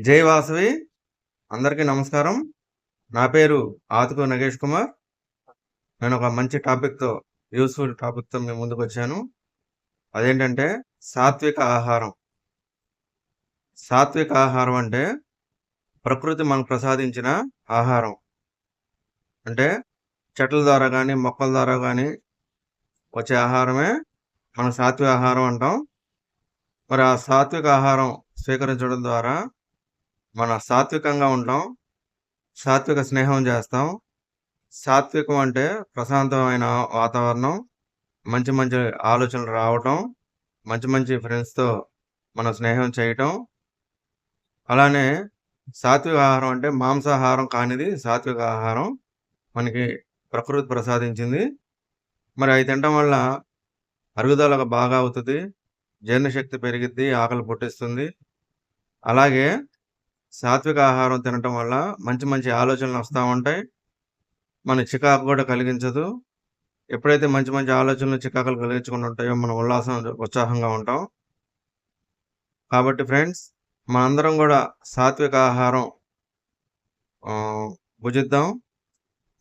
జై వాసవి. అందరికీ నమస్కారం. నా పేరు ఆతుకు నగేష్ కుమార్. నేను ఒక మంచి టాపిక్తో యూస్ఫుల్ టాపిక్తో మేము ముందుకు వచ్చాను. అదేంటంటే సాత్విక ఆహారం. సాత్విక ఆహారం అంటే ప్రకృతి మనకు ప్రసాదించిన ఆహారం. అంటే చెట్ల ద్వారా కానీ మొక్కల ద్వారా కానీ వచ్చే ఆహారమే మనం సాత్విక ఆహారం అంటాం. మరి ఆ సాత్విక ఆహారం స్వీకరించడం ద్వారా మన సాత్వికంగా ఉంటాం సాత్విక స్నేహం చేస్తాం. సాత్వికం అంటే ప్రశాంతమైన వాతావరణం మంచి మంచి ఆలోచనలు రావటం మంచి మంచి ఫ్రెండ్స్తో మన స్నేహం చేయటం. అలానే సాత్విక ఆహారం అంటే మాంసాహారం కానిది సాత్విక ఆహారం మనకి ప్రకృతి ప్రసాదించింది. మరి అవి తినటం వల్ల అరుగుదల బాగా అవుతుంది జీర్ణశక్తి పెరిగిద్ది ఆకలి పుట్టిస్తుంది. అలాగే సాత్విక ఆహారం తినటం వల్ల మంచి మంచి ఆలోచనలు వస్తూ ఉంటాయి. మన చికాకు కూడా కలిగించదు. ఎప్పుడైతే మంచి మంచి ఆలోచనలు చికాకులు కలిగించుకుని ఉంటాయో మనం ఉల్లాసం ఉత్సాహంగా ఉంటాం. కాబట్టి ఫ్రెండ్స్ మనందరం కూడా సాత్విక ఆహారం భుజిద్దాం.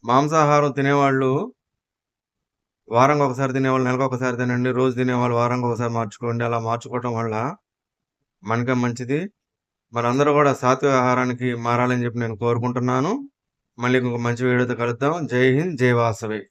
మాంసాహారం తినేవాళ్ళు వారంగా ఒకసారి తినేవాళ్ళు నెలకు ఒకసారి తినండి. రోజు తినేవాళ్ళు వారంగా ఒకసారి మార్చుకోండి. అలా మార్చుకోవటం వల్ల మనకే మంచిది. మనందరూ కూడా సాత్విక ఆహారానికి మారాలని చెప్పి నేను కోరుకుంటున్నాను. మళ్ళీ ఇంకొక మంచి వీడియోతో కలుద్దాం. జై హింద్ జై వాసవి.